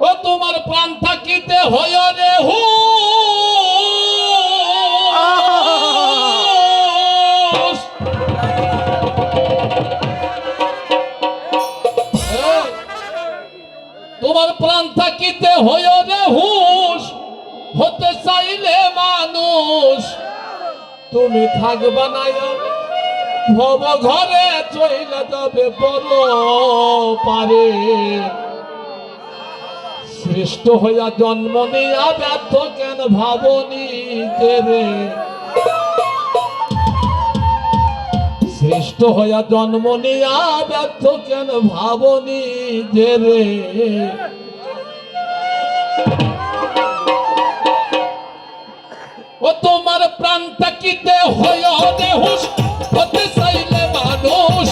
ও তোমার প্রাণ থাকিতে হয় রে হু। তোমার প্রাণ থাকিতে হয় রে হুশ, হতে চাইলে মানুষ, তুমি থাকবা না ভব ঘরে চইলে যাবে বড় পারে। শ্রেষ্ঠ হইয়া জন্ম নিয়া ব্যর্থ কেন ভাবনি রে শ্রেষ্ঠ হইয়া জন্ম নিয়া ব্যর্থ কেন ভাবনি যে রে ও তোমার প্রাণ থাকিতে হইয়া দেহুস হতে চাইলে মানুষ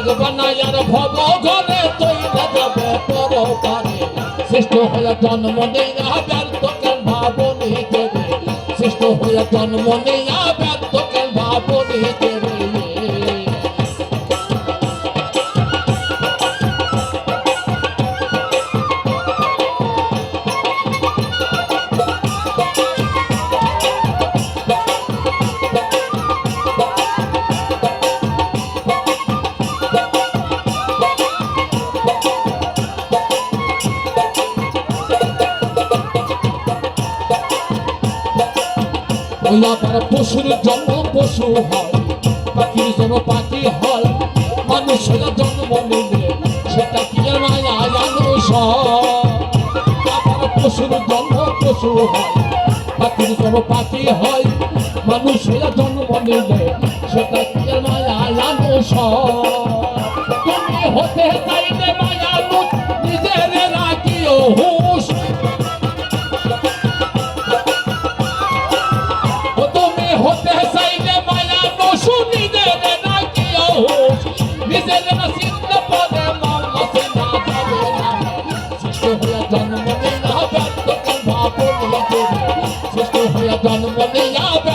থাকবা না আর ভব ঘরে তৈলা যাবে পর পারে শ্রেষ্ঠ হইয়া জন্ম নেয়া ব্যর্থ কেন ভাবনি দেবে সৃষ্ট হয়ে জন্ম নেয়া ব্যর্থ কেন ভাবনি দেবে আবার পশুর জন্ম পশু হয়, পাখির জন্ম পাখি হয় মানুষ হয়ে জন্ম নিলে সেটা কি মায়া মানুষ পশুর জন্ম পশু হয়, পাখির জন্ম পাখি হয় মানুষ হয়ে জন্ম নিলে সেটা কি মায়া মানুষ। হতে মায়া সৃষ্ট হইয়া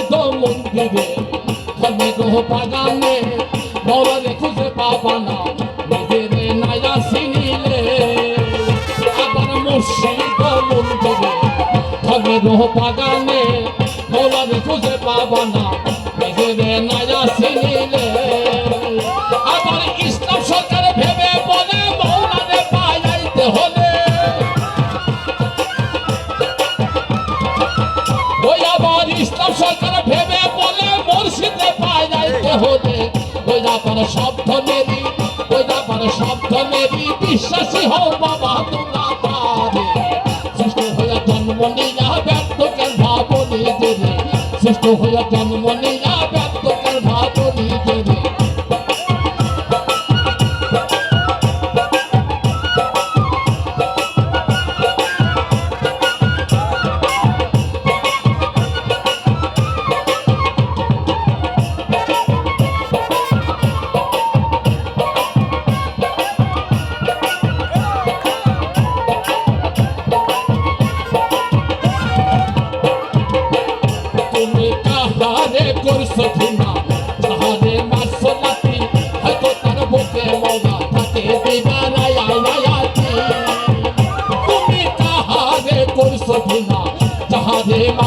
মসজিদ মন্দিরে ধর্মে গ্রহ বাগানে মরলে খুঁজে পাবা না। নিজেরে নায়া সিনিলে আবার মসজিদ মন্দিরে ধর্মে গ্রহ বাগানে মরলে খুঁজে পাবা না। নিজেরে নায়া ওই শব্দ নেবি ওই আবার শব্দ নেবি বিশ্বাসী হও বাবা, তোমরা পারে সৃষ্ট হইয়া জন্ম নিয়া ব্যর্থ কেন ভাবনি দেবে সৃষ্ট হইয়া জন্ম নিয়া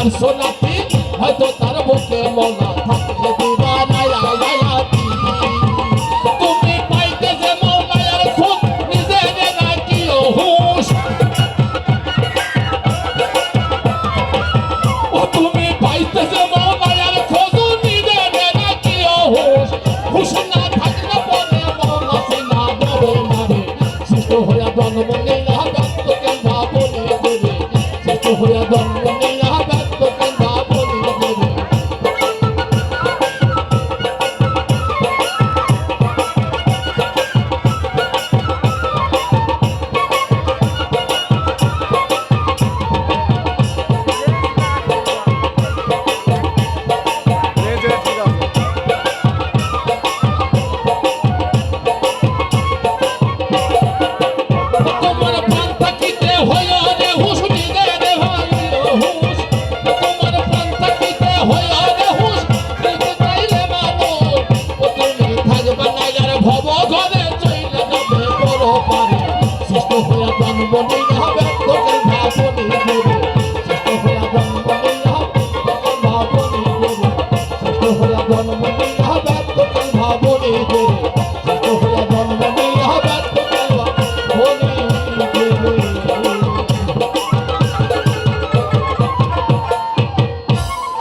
মারছো লাথি হয়তো তার বুকে মজা থাকে দিবানায় আয়াতি তুমি পাইতে যে মৌলায়ার খুব নিজের রাখিও হুশ। ও তুমি পাইতেছে মৌলায়ার খোঁজ নিজের থাকলে করবো